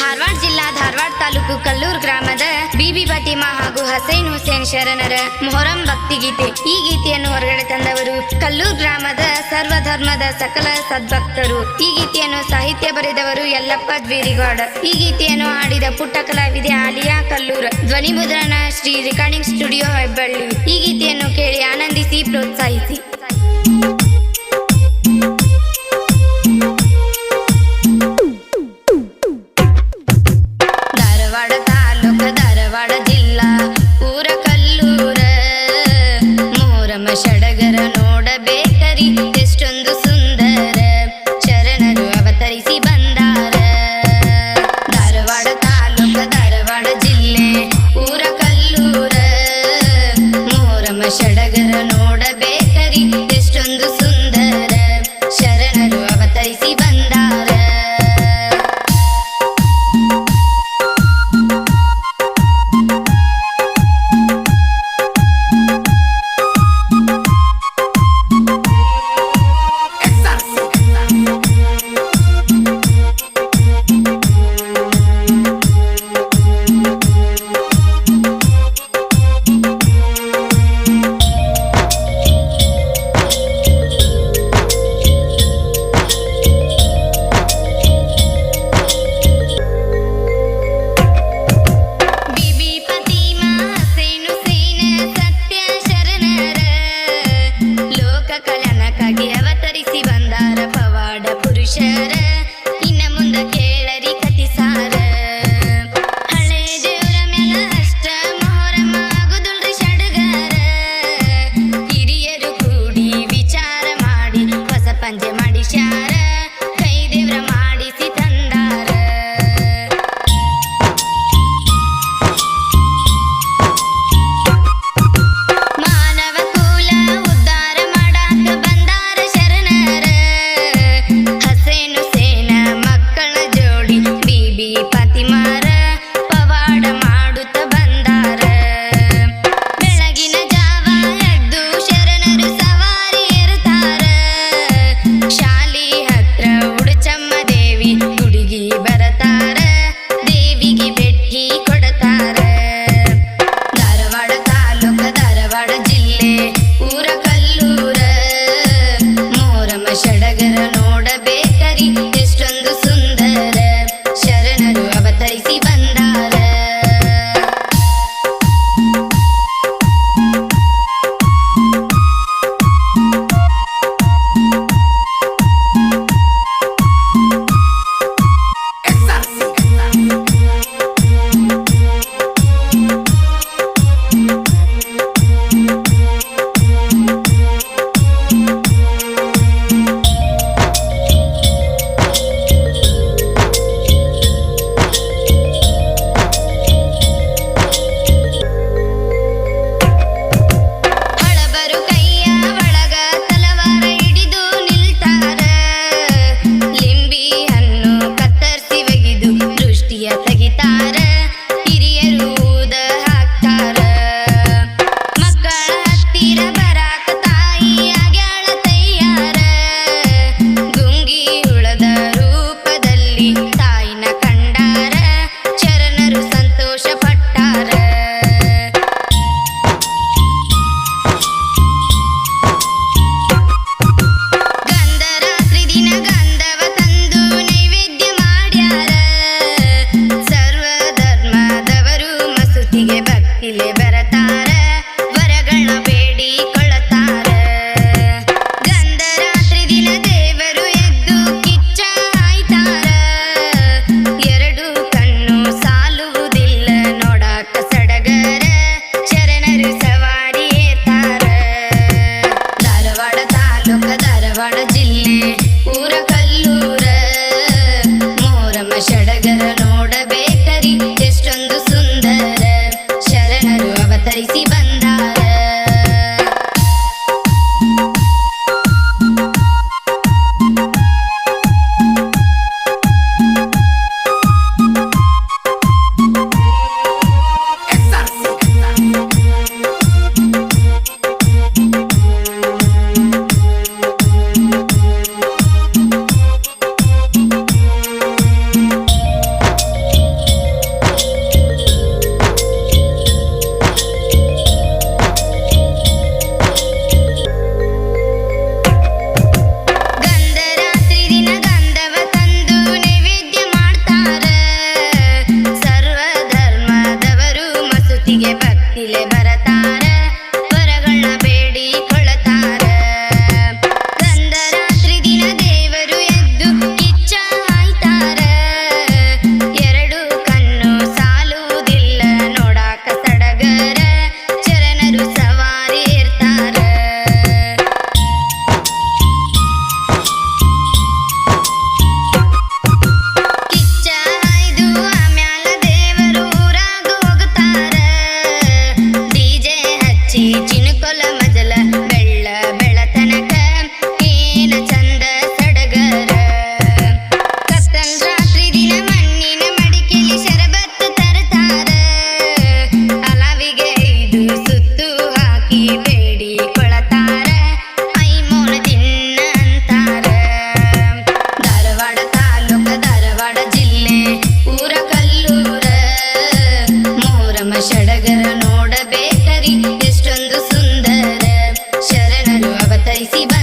ಧಾರವಾಡ ಜಿಲ್ಲಾ ಧಾರವಾಡ ತಾಲೂಕು ಕಲ್ಲೂರು ಗ್ರಾಮದ ಬಿಬಿ ಫಾತಿಮಾ ಹಾಗೂ ಹಸೈನ್ ಹುಸೇನ್ ಶರಣರ ಮೊಹರಂ ಭಕ್ತಿ ಗೀತೆ ಈ ಗೀತೆಯನ್ನು ಹೊರಗಡೆ ತಂದವರು ಕಲ್ಲೂರು ಗ್ರಾಮದ ಸರ್ವಧರ್ಮದ ಸಕಲ ಸದ್ಭಕ್ತರು. ಈ ಗೀತೆಯನ್ನು ಸಾಹಿತ್ಯ ಬರೆದವರು ಯಲ್ಲಪ್ಪ ದ್ವೀರಿಗೌಡ. ಈ ಗೀತೆಯನ್ನು ಹಾಡಿದ ಪುಟ್ಟ ಕಲಾವಿದೆ ಆಲಿಯಾ ಕಲ್ಲೂರ್. ಧ್ವನಿ ಮುದ್ರಣ ಶ್ರೀ ರೆಕಾರ್ಡಿಂಗ್ ಸ್ಟುಡಿಯೋ ಹೆಬ್ಬಳ್ಳಿ. ಈ ಗೀತೆಯನ್ನು ಕೇಳಿ ಆನಂದಿಸಿ, ಪ್ರೋತ್ಸಾಹಿಸಿ. 真的 Chinakala y si va